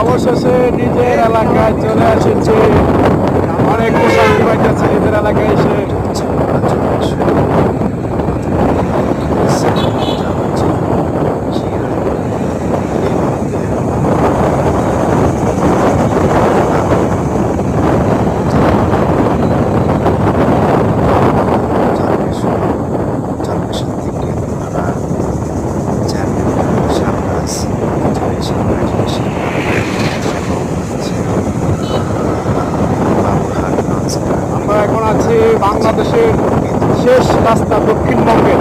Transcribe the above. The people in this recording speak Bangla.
অবশেষে নিজের এলাকায় চলে এসেছে। আমরা এখন আছি বাংলাদেশের শেষ রাস্তা দক্ষিণবঙ্গের।